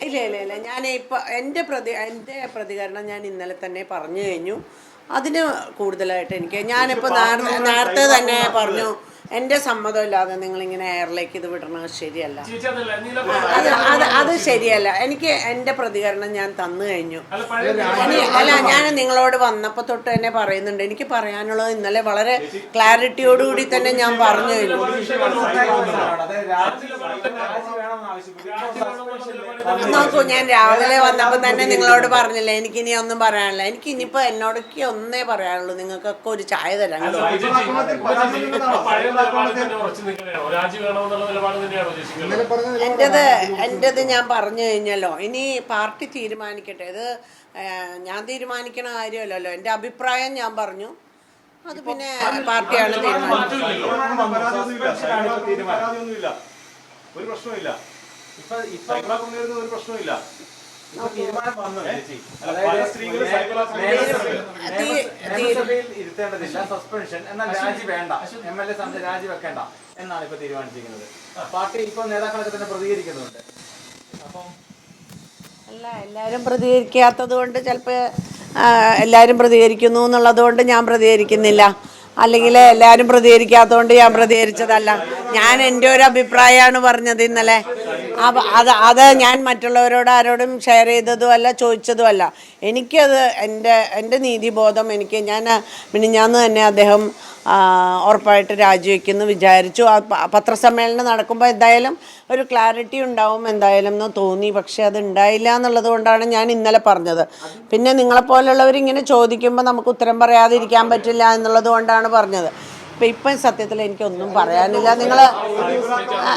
ഇല്ല ഇല്ല ഇല്ല. ഞാൻ ഇപ്പൊ എന്റെ പ്രതി എന്റെ പ്രതികരണം ഞാൻ ഇന്നലെ തന്നെ പറഞ്ഞു കഴിഞ്ഞു. അതിന് കൂടുതലായിട്ട് എനിക്ക് ഞാനിപ്പോൾ നേരത്തെ നേരത്തെ തന്നെ പറഞ്ഞു എന്റെ സമ്മതമില്ലാതെ നിങ്ങളിങ്ങനെ എയറിലേക്ക് ഇത് വിടണത് ശരിയല്ല. അത് അത് അത് ശരിയല്ല. എനിക്ക് എന്റെ പ്രതികരണം ഞാൻ തന്നു കഴിഞ്ഞു. അല്ല അല്ല ഞാൻ നിങ്ങളോട് വന്നപ്പോൾ തൊട്ട് തന്നെ പറയുന്നുണ്ട്. എനിക്ക് പറയാനുള്ളത് ഇന്നലെ വളരെ ക്ലാരിറ്റിയോടുകൂടി തന്നെ ഞാൻ പറഞ്ഞു കഴിഞ്ഞു. നോക്കൂ ഞാൻ രാവിലെ വന്നപ്പോൾ തന്നെ നിങ്ങളോട് പറഞ്ഞില്ല? എനിക്ക് ഇനി ഒന്നും പറയാനില്ല. എനിക്ക് ഇനിയിപ്പോൾ എന്നോടൊക്കെ ഒന്നേ പറയാനുള്ളൂ. നിങ്ങൾക്കൊക്കെ ഒരു ചായ തരാൻ എന്റെത് എന്റെത് ഞാൻ പറഞ്ഞു കഴിഞ്ഞല്ലോ. ഇനി പാർട്ടി തീരുമാനിക്കട്ടെ. ഇത് ഞാൻ തീരുമാനിക്കണ കാര്യമല്ലല്ലോ. എന്റെ അഭിപ്രായം ഞാൻ പറഞ്ഞു. അത് പിന്നെ പാർട്ടിയാണ് തീരുമാനിക്കുന്നത് പരാതിയൊന്നുമില്ല ഒരു പ്രശ്നമില്ല ഇപ്പൊ ഇപ്പൊ ഒരു പ്രശ്നമില്ല ഇരുത്തേണ്ടതില്ല. സസ്പെൻഷൻ എന്നാൽ രാജി വേണ്ട. എം എൽ എ സ്ഥാനത്ത് രാജി വെക്കേണ്ട എന്നാണ് ഇപ്പൊ തീരുമാനിച്ചിരിക്കുന്നത്. പാർട്ടി ഇപ്പൊ നേതാക്കളൊക്കെ തന്നെ പ്രതികരിക്കുന്നുണ്ട്. അല്ല എല്ലാവരും പ്രതികരിക്കാത്തത് കൊണ്ട് ചിലപ്പോൾ എല്ലാവരും പ്രതികരിക്കുന്നു എന്നുള്ളത് കൊണ്ട് ഞാൻ പ്രതികരിക്കുന്നില്ല. അല്ലെങ്കിൽ എല്ലാവരും പ്രതികരിക്കാത്തതുകൊണ്ട് ഞാൻ പ്രതികരിച്ചതല്ല. ഞാൻ എന്റെ ഒരു അഭിപ്രായമാണ് പറഞ്ഞത് ഇന്നലെ. അത് അത് ഞാൻ മറ്റുള്ളവരോട് ആരോടും ഷെയർ ചെയ്തതും അല്ല ചോദിച്ചതും അല്ല. എനിക്കത് എന്റെ എന്റെ നീതിബോധം എനിക്ക് ഞാൻ മിനിഞ്ഞാന്ന് തന്നെ അദ്ദേഹം ഉറപ്പായിട്ട് രാജിവെക്കുന്നു വിചാരിച്ചു. ആ പത്രസമ്മേളനം നടക്കുമ്പോൾ എന്തായാലും ഒരു ക്ലാരിറ്റി ഉണ്ടാവും എന്തായാലും എന്ന് തോന്നി. പക്ഷെ അത് ഉണ്ടായില്ല എന്നുള്ളത് കൊണ്ടാണ് ഞാൻ ഇന്നലെ പറഞ്ഞത്. പിന്നെ നിങ്ങളെപ്പോലുള്ളവർ ഇങ്ങനെ ചോദിക്കുമ്പോൾ നമുക്ക് ഉത്തരം പറയാതിരിക്കാൻ പറ്റില്ല എന്നുള്ളത് കൊണ്ടാണ് പറഞ്ഞത്. ഇപ്പം ഇപ്പം സത്യത്തിൽ എനിക്കൊന്നും പറയാനില്ല. നിങ്ങൾ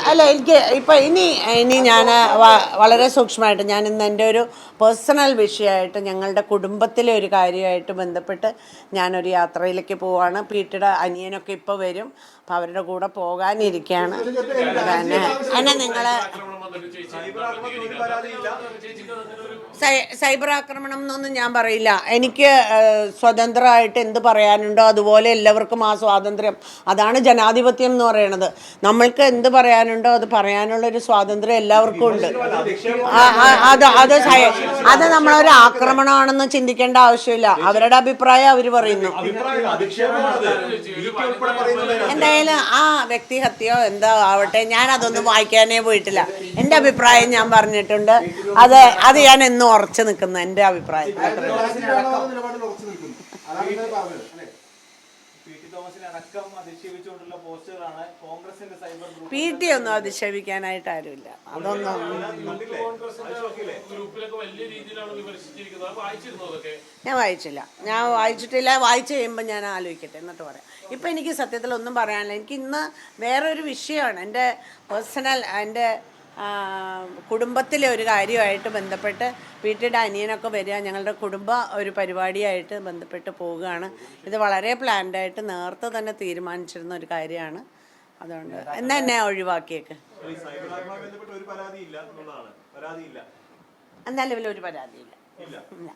അല്ല എനിക്ക് ഇപ്പം ഇനി ഇനി ഞാൻ വളരെ സൂക്ഷ്മമായിട്ട് ഞാൻ ഇന്ന് എന്റെ ഒരു പേഴ്സണൽ വിഷയമായിട്ട് ഞങ്ങളുടെ കുടുംബത്തിലെ ഒരു കാര്യമായിട്ട് ബന്ധപ്പെട്ട് ഞാനൊരു യാത്രയിലേക്ക് പോവാണ്. പീട്ടിയുടെ അനിയനൊക്കെ ഇപ്പോൾ വരും. അപ്പം അവരുടെ കൂടെ പോകാനിരിക്കുകയാണ് പിന്നെ എന്നെ നിങ്ങൾ സൈബർ ആക്രമണം എന്നൊന്നും ഞാൻ പറയില്ല. എനിക്ക് സ്വതന്ത്രമായിട്ട് എന്ത് പറയാനുണ്ടോ അതുപോലെ എല്ലാവർക്കും ആ സ്വാതന്ത്ര്യം. അതാണ് ജനാധിപത്യം എന്ന് പറയുന്നത് നമ്മൾക്ക് എന്ത് പറയാനുണ്ടോ അത് പറയാനുള്ള ഒരു സ്വാതന്ത്ര്യം എല്ലാവർക്കും ഉണ്ട്. ആ, ആ, അത് അത് സൈ- അത് നമ്മളൊരു ആക്രമണമാണെന്ന് ചിന്തിക്കേണ്ട ആവശ്യമില്ല. അവരുടെ അഭിപ്രായം അവർ പറയുന്നു. എന്തായാലും ആ വ്യക്തിഹത്യോ എന്താ ആവട്ടെ ഞാൻ അതൊന്നും വായിക്കാനേ പോയിട്ടില്ല. എന്റെ അഭിപ്രായം ഞാൻ പറഞ്ഞിട്ടുണ്ട്. അത് അത് ഞാൻ എന്നും ഉറച്ചു നിൽക്കുന്നു എന്റെ അഭിപ്രായം. പി ടി ഒന്നും അധിക്ഷേപിക്കാനായിട്ട് ആരുമില്ല. അതൊന്നും കോൺഗ്രസിന്റെ ഗ്രൂപ്പിലൊക്കെ വലിയ രീതിയിലാണ് വിമർശിച്ചിരിക്കുന്നത് വായിച്ചിരുന്നു അതൊക്കെ? ഞാൻ വായിച്ചില്ല. ഞാൻ വായിച്ചിട്ടില്ല. വായിച്ചു കഴിയുമ്പോൾ ഞാൻ ആലോചിക്കട്ടെ എന്നിട്ട് പറയാം. ഇപ്പം എനിക്ക് സത്യത്തിൽ ഒന്നും പറയാനില്ല. എനിക്ക് ഇന്ന് വേറൊരു വിഷയമാണ്. എന്റെ പേഴ്സണൽ എന്റെ കുടുംബത്തിലെ ഒരു കാര്യമായിട്ട് ബന്ധപ്പെട്ട് വീട്ടിലെ അനിയനൊക്കെ വരിക ഞങ്ങളുടെ കുടുംബ ഒരു പരിപാടിയായിട്ട് ബന്ധപ്പെട്ട് പോവുകയാണ്. ഇത് വളരെ പ്ലാൻഡായിട്ട് നേരത്തെ തന്നെ തീരുമാനിച്ചിരുന്ന ഒരു കാര്യമാണ്. അതുകൊണ്ട് എന്നാ എന്നെ ഒഴിവാക്കിയേക്ക്? എന്നാലും ഒരു പരാതിയില്ല. ഇല്ല.